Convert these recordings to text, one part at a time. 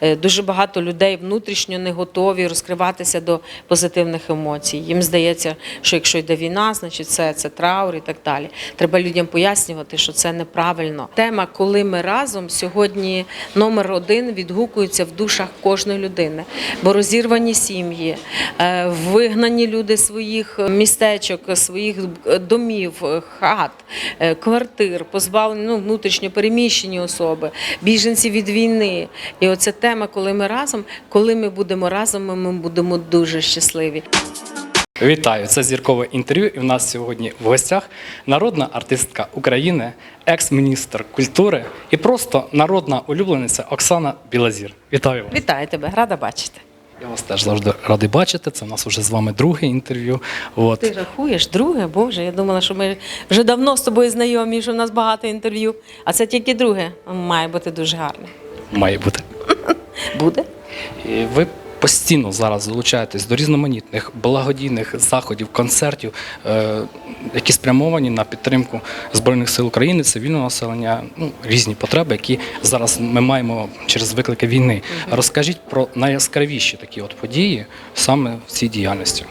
Е, Дуже багато людей внутрішньо не готові розкриватися до позитивних емоцій. Їм здається, що якщо йде війна, значить це, це траур і так далі. Треба людям пояснювати, що це неправильно. Тема, коли ми разом сьогодні номер один відгукується в душах кожної людини, бо розірвані сім'ї, е, вигнані люди своїх містечок, своїх е, домів, хат, квартир, позбавлені ну, внутрішньо переміщені особи, біженці від війни. І оця тема, коли ми разом, коли ми будемо разом, ми- будемо дуже щасливі. Вітаю! Це зіркове інтерв'ю. І в нас сьогодні в гостях народна артистка України, екс-міністр культури і просто народна улюблениця Оксана Білазір. Вітаю вас! Вітаю тебе, рада бачити. Я вас теж завжди радий бачити. Це у нас вже з вами друге інтерв'ю. От. Ти рахуєш, друге, Боже, я думала, що ми вже давно з тобою знайомі, що в нас багато інтерв'ю, а це тільки друге. Має бути дуже гарне. Має бути. Буде? Ви постійно зараз долучаєтесь до різноманітних благодійних заходів, концертів, е, які спрямовані на підтримку Збройних сил України, цивільного населення, ну, різні потреби, які зараз ми маємо через виклики війни. Розкажіть про найяскравіші такі от події саме в цій діяльності.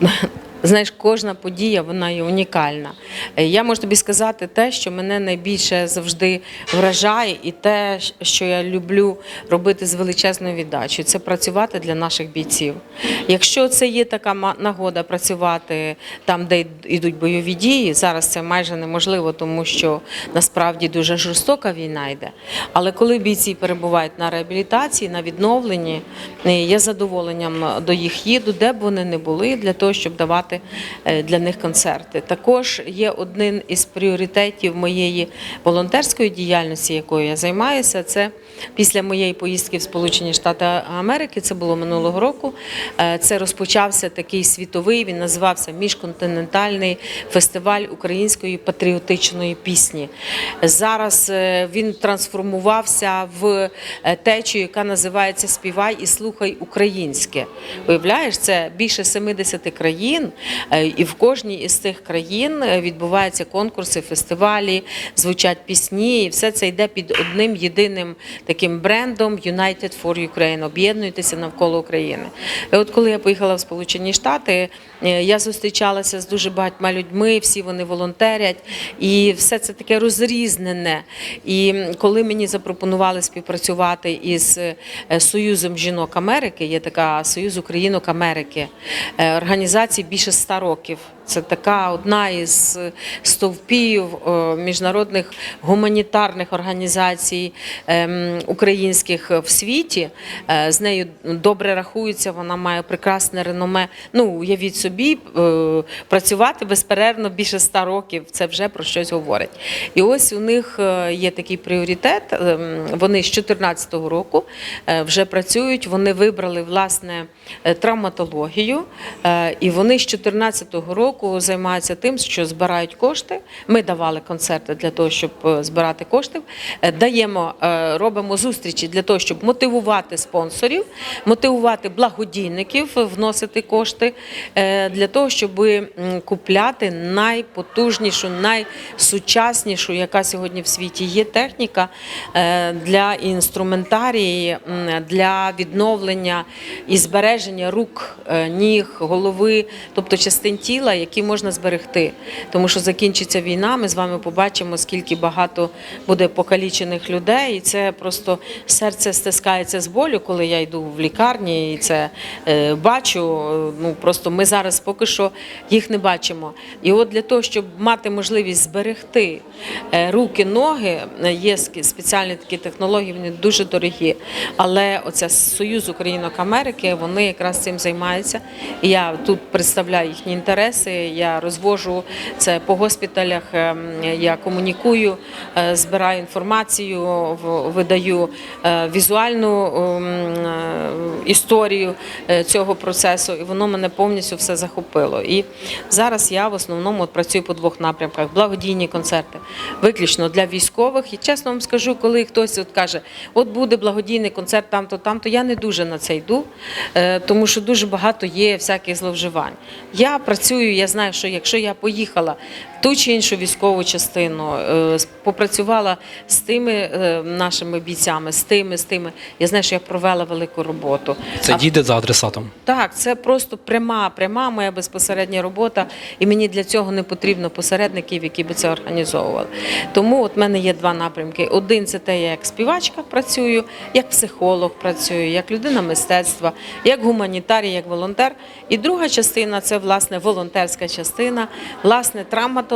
Знаєш, кожна подія вона є унікальна. Е, Я можу тобі сказати те, що мене найбільше завжди вражає, і те, що я люблю робити з величезною віддачею, це працювати для наших бійців. Якщо це є така нагода працювати там, де йдуть бойові дії, зараз це майже неможливо, тому що насправді дуже жорстока війна йде. Але коли бійці перебувають на реабілітації, на відновленні, е, я з задоволенням до їх їду, де б вони не були, для того, щоб давати е, для них концерти. Також є один із пріоритетів моєї волонтерської діяльності, якою я займаюся. Це після моєї поїздки в Сполучені Штати Америки. Це було минулого року. е, Це розпочався такий світовий. Він називався Міжконтинентальний фестиваль української патріотичної пісні. Зараз е, він трансформувався в течію, яка називається Співай і слухай українське. Уявляєш, це більше 70 країн, і в кожній із цих країн е, відбуваються конкурси, фестивалі, звучать пісні, і все це йде під одним єдиним таким брендом United for Ukraine. Об'єднуйтеся навколо України. І от коли я поїхала в Сполучені Штати, е, я зустрічалася з дуже багатьма людьми, всі вони волонтерять, і все це таке розрізнене. І коли мені запропонували співпрацювати із е, Союзом жінок Америки, є така Союз Українок Америки, е, організації більше ста років. Це така одна із стовпів е, міжнародних гуманітарних організацій ем, українських в світі. Е, З нею добре рахується, вона має прекрасне реноме. Ну, уявіть собі, е, працювати безперервно більше ста років. Це вже про щось говорить. І ось у них є такий пріоритет. ем, Вони з 2014 року вже працюють. Вони вибрали власне травматологію, і вони з 2014 року займаються тим, що збирають кошти. Ми давали концерти для того, щоб е, збирати кошти. Е, Даємо, е, робимо зустрічі для того, щоб мотивувати спонсорів, мотивувати благодійників, вносити кошти для того, щоб купляти найпотужнішу, найсучаснішу, яка сьогодні в світі є техніка для інструментарії, для відновлення і збереження рук, ніг, голови, тобто частин тіла, які можна зберегти. Тому що закінчиться війна, ми з вами побачимо, скільки багато буде покалічених людей, і це просто серце стискається з болю, коли я йду в лікарні і це е, бачу. Ну просто ми зараз поки що їх не бачимо. І от для того, щоб мати можливість зберегти е, руки, ноги, е, є спеціальні такі технології, вони дуже дорогі. Але оця Союз Українок Америки, вони якраз цим займаються. І я тут представляю їхні інтереси. Я розвожу це по госпіталях. ем, Я комунікую, е, збираю інформацію, видаю е, візуальну ем, е, історію цього процесу, і воно мене повністю все захопило. І зараз я в основному працюю по двох напрямках: благодійні концерти, виключно для військових. І чесно вам скажу, коли хтось от каже, от буде благодійний концерт там-то, там-то, я не дуже на це йду, тому що дуже багато є всяких зловживань. Я працюю, я я знаю, що якщо я поїхала ту чи іншу військову частину, е, попрацювала з тими е, нашими бійцями, з тими, з тими, я знаю, що я провела велику роботу. Це А діде за адресатом. так, це просто пряма, пряма моя безпосередня робота, і мені для цього не потрібно посередників, які би це організовували. Тому от в мене є два напрямки. Один це те, я як співачка працюю, як психолог працюю, як людина мистецтва, як гуманітарій, як волонтер. І друга частина це власне волонтерська частина, власне травматологія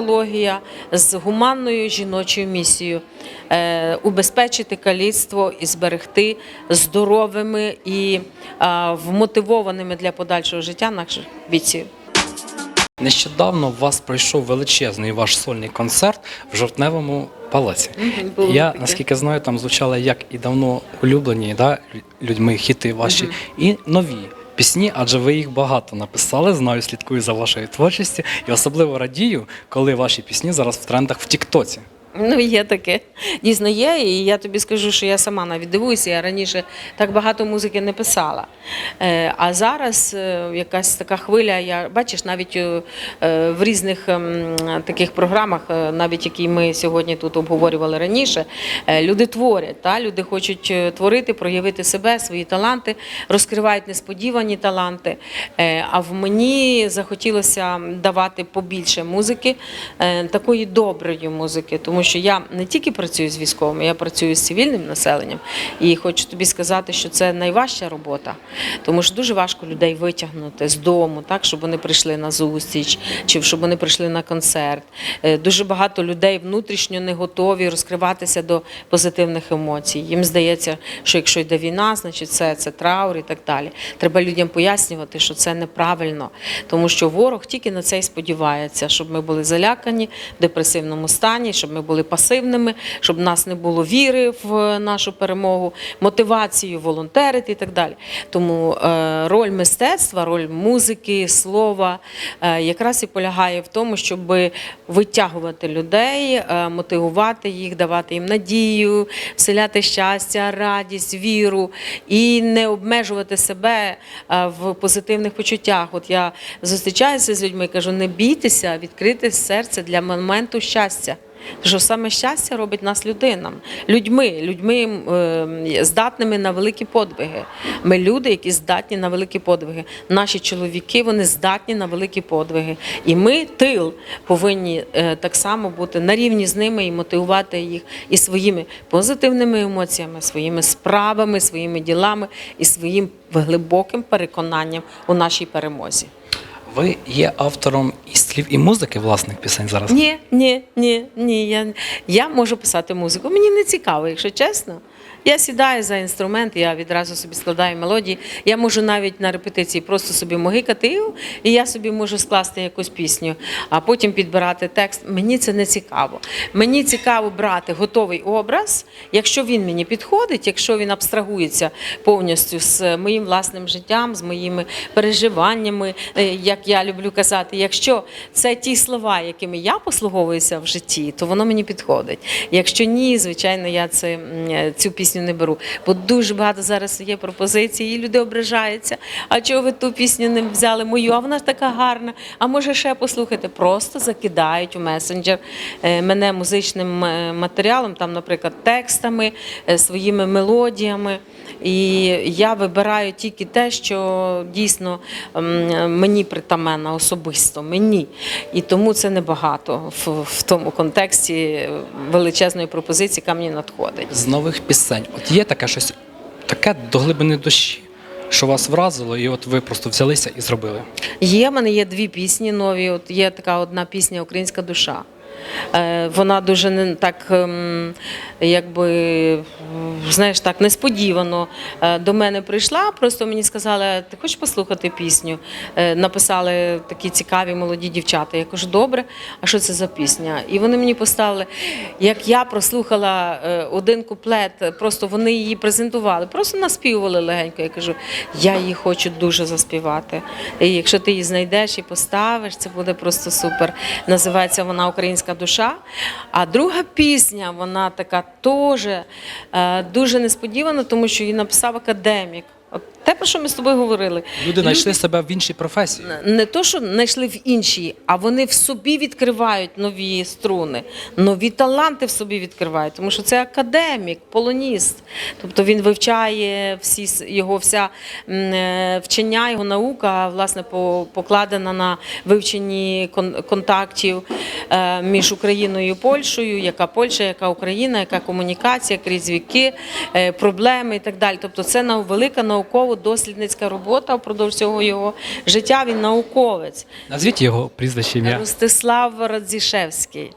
з гуманною жіночою місією. Е, убезпечити каліцтво і зберегти здоровими і вмотивованими для подальшого життя наших бійців. Нещодавно у вас пройшов величезний ваш сольний концерт в жовтневому палаці. було Я таке. наскільки знаю, там звучали як і давно улюблені да, людьми хіти ваші, і нові. Пісні, адже ви їх багато написали, знаю, слідкую за вашою творчістю і особливо радію, коли ваші пісні зараз в трендах в Тіктоці. Ну, є таке. Дійсно є. І я тобі скажу, що я сама навіть дивуюся. Я раніше так багато музики не писала. Е, А зараз е, якась така хвиля. Я бачиш, навіть е, в різних ем, таких програмах, навіть які ми сьогодні тут обговорювали раніше, люди творять. Та? Люди хочуть творити, проявити себе, свої таланти, розкривають несподівані таланти. А в мені захотілося давати побільше музики, такої доброї музики, тому що я не тільки працюю з військовими, я працюю з цивільним населенням. І хочу тобі сказати, що це найважча робота, тому що дуже важко людей витягнути з дому, так щоб вони прийшли на зустріч, чи щоб вони прийшли на концерт. Е, Дуже багато людей внутрішньо не готові розкриватися до позитивних емоцій. Їм здається, що якщо йде війна, значить це, це траур і так далі. Треба людям пояснювати, що це неправильно, тому що ворог тільки на це і сподівається, щоб ми були залякані в депресивному стані, щоб ми були пасивними, щоб в нас не було віри в нашу перемогу, мотивацію волонтерити і так далі. Тому е, роль мистецтва, роль музики, слова е, якраз і полягає в тому, щоб витягувати людей, е, мотивувати їх, давати їм надію, вселяти щастя, радість, віру і не обмежувати себе в позитивних почуттях. От я зустрічаюся з людьми кажу: не бійтеся відкрити серце для моменту щастя. Що саме щастя робить нас людинам, людьми, людьми е, здатними на великі подвиги. Ми люди, які здатні на великі подвиги. Наші чоловіки вони здатні на великі подвиги. І ми, тил, повинні е, так само бути на рівні з ними і мотивувати їх і своїми позитивними емоціями, своїми справами, своїми ділами і своїм глибоким переконанням у нашій перемозі. Ви є автором і слів, і музики власних пісень зараз. Ні, ні, ні, ні. Я, я можу писати музику. Мені не цікаво, якщо чесно. Я сідаю за інструмент, я відразу собі складаю мелодії. Я можу навіть на репетиції просто собі могикати, і я собі можу скласти якусь пісню, а потім підбирати текст. Мені це не цікаво. Мені цікаво брати готовий образ, якщо він мені підходить, якщо він абстрагується повністю з моїм власним життям, з моїми переживаннями, е, як я люблю казати. Якщо це ті слова, якими я послуговуюся в житті, то воно мені підходить. Якщо ні, звичайно, я це, е, цю пісню не беру. Бо дуже багато зараз є пропозицій, і люди ображаються. А чого ви ту пісню не взяли мою? А вона ж така гарна. А може ще послухайте? Просто закидають у месенджер е, мене музичним е, матеріалом, там, наприклад, текстами, е, своїми мелодіями. І я вибираю тільки те, що дійсно мені притаманно особисто, мені. І тому це небагато в, в тому контексті величезної пропозиції, яка мені надходить. З нових пісень. От є таке щось, таке до глибини душі, що вас вразило, і от ви просто взялися і зробили. Є в мене є дві пісні нові. От є така одна пісня Українська душа. Е, Вона дуже так, ем, якби знаєш, так несподівано е, до мене прийшла. Просто мені сказали, ти хочеш послухати пісню? Е, Написали такі цікаві молоді дівчата. Я кажу, добре, а що це за пісня? І вони мені поставили, як я прослухала один куплет, просто вони її презентували, просто наспівували легенько. Я кажу, я її хочу дуже заспівати. І якщо ти її знайдеш і поставиш, це буде просто супер. Називається вона Українська душа. А друга пісня, вона така теж е, дуже несподівана, тому що її написав академік. От те, про що ми з тобою говорили. Люди знайшли себе в іншій професії. не то, що знайшли в іншій, а вони в собі відкривають нові струни, нові таланти в собі відкривають, тому що це академік, полоніст. Тобто він вивчає всі його вся е, вчення, його наука, власне, покладена на вивченні контактів е, між Україною і Польщею, яка Польща, яка Україна, яка комунікація, крізь віки, е, проблеми і так далі. Тобто це велика науково-дослідницька робота впродовж цього його життя. Він науковець. Назвіть його прізвище ім'я. Ростислав Радзішевський.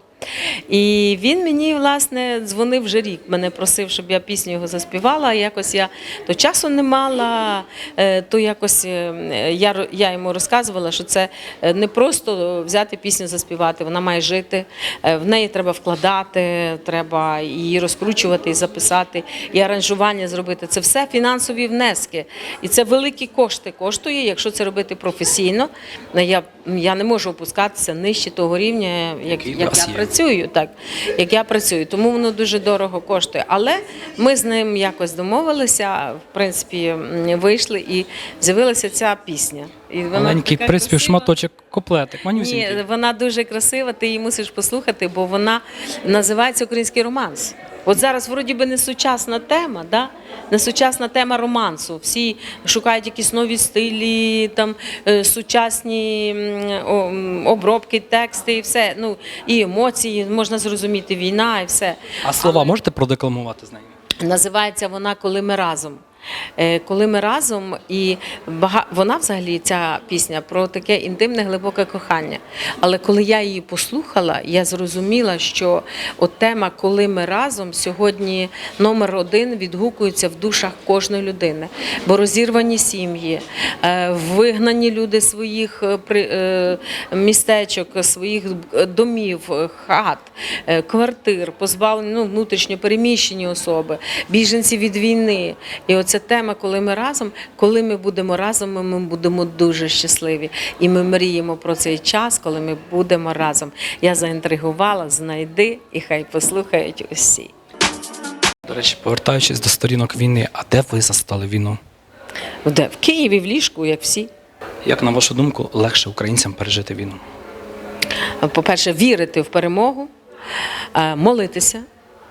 І він мені, власне, дзвонив вже рік. Мене просив, щоб я пісню його заспівала. Якось я то часу не мала, е, то якось е, я, я йому розказувала, що це е, не просто взяти пісню заспівати, вона має жити. В неї треба вкладати, треба її розкручувати і записати, і аранжування зробити. Це все фінансові внески. І це великі кошти коштує, якщо це робити професійно. Я, я не можу опускатися нижче того рівня, як, як я є. Працюю, так як я працюю, тому воно дуже дорого коштує. Але ми з ним якось домовилися, в принципі, вийшли і з'явилася ця пісня. І вона Маленький така приспів, красива. шматочок, коплетик, Ні, манюсінький. вона дуже красива, ти її мусиш послухати, бо вона називається український романс. От зараз вроді би не сучасна тема, да? не сучасна тема романсу. Всі шукають якісь нові стилі, там е, сучасні обробки, тексти і все. Ну і емоції можна зрозуміти, війна і все. А слова можете продекламувати з нею? Називається вона Коли ми разом. Е, Коли ми разом, і вона взагалі ця пісня про таке інтимне глибоке кохання. Але коли я її послухала, я зрозуміла, що от тема Коли ми разом сьогодні номер один відгукується в душах кожної людини. Бо розірвані сім'ї, е, вигнані люди своїх е, містечок, своїх домів, хат, квартир, позбавлені ну, внутрішньо переміщені особи, біженці від війни. І оця тема, коли ми разом, коли ми будемо разом, ми- будемо дуже щасливі. І ми мріємо про цей час, коли ми будемо разом. Я заінтригувала, знайди і хай послухають усі. До речі, повертаючись до сторінок війни, а де ви застали війну? Де? В Києві, в ліжку, як всі. Як на вашу думку, легше українцям пережити війну? по-перше, вірити в перемогу, молитися.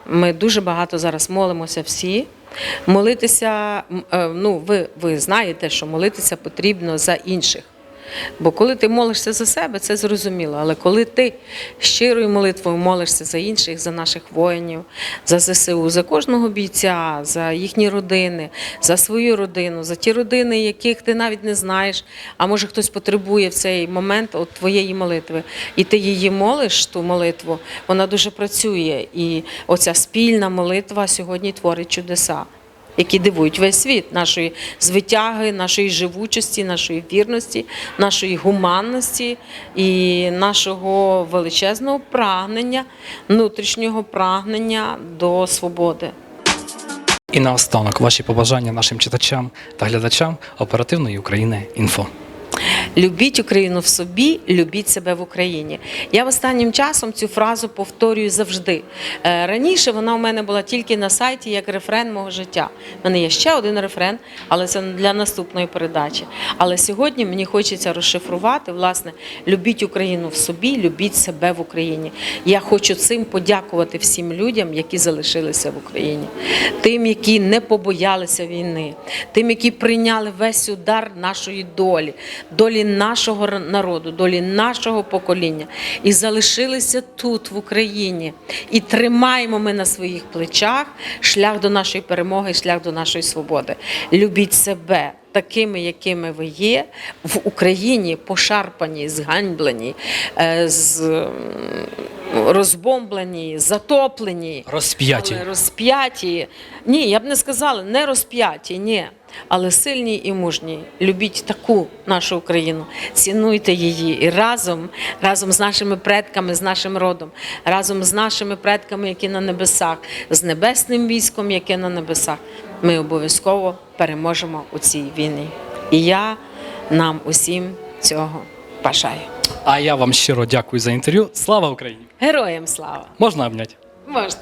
Ми дуже багато зараз молимося всі. Молитися, е, ну ви, ви знаєте, що молитися потрібно за інших. Бо коли ти молишся за себе, це зрозуміло. Але коли ти щирою молитвою молишся за інших, за наших воїнів, за ЗСУ, за кожного бійця, за їхні родини, за свою родину, за ті родини, яких ти навіть не знаєш, а може хтось потребує в цей момент от твоєї молитви, і ти її молиш, ту молитву, вона дуже працює. І оця спільна молитва сьогодні творить чудеса які дивують весь світ нашої звитяги, нашої живучості, нашої вірності, нашої гуманності і нашого величезного прагнення, внутрішнього прагнення до свободи. І наостанок ваші побажання нашим читачам та глядачам оперативної України інфо. Любіть Україну в собі, любіть себе в Україні. Я останнім часом цю фразу повторюю завжди. Е, Раніше вона у мене була тільки на сайті як рефрен мого життя. У мене є ще один рефрен, але це для наступної передачі. Але сьогодні мені хочеться розшифрувати, власне, любіть Україну в собі, любіть себе в Україні. Я хочу цим подякувати всім людям, які залишилися в Україні, тим, які не побоялися війни, тим, які прийняли весь удар нашої долі, долі нашого народу, долі нашого покоління, і залишилися тут, в Україні. І тримаємо ми на своїх плечах шлях до нашої перемоги, шлях до нашої свободи. Любіть себе. Такими, якими ви є, в Україні пошарпані, зганьблені, е, з, розбомблені, затоплені. Розп'яті. Розп'яті. Ні, я б не сказала, не розп'яті, ні. Але сильні і мужні. Любіть таку нашу Україну, цінуйте її і разом, разом з нашими предками, з нашим родом, разом з нашими предками, які на небесах, з небесним військом, яке на небесах. Ми обов'язково переможемо у цій війні. І я нам усім цього бажаю. А я вам щиро дякую за інтерв'ю. Слава Україні! Героям слава! Можна обняти? Можна.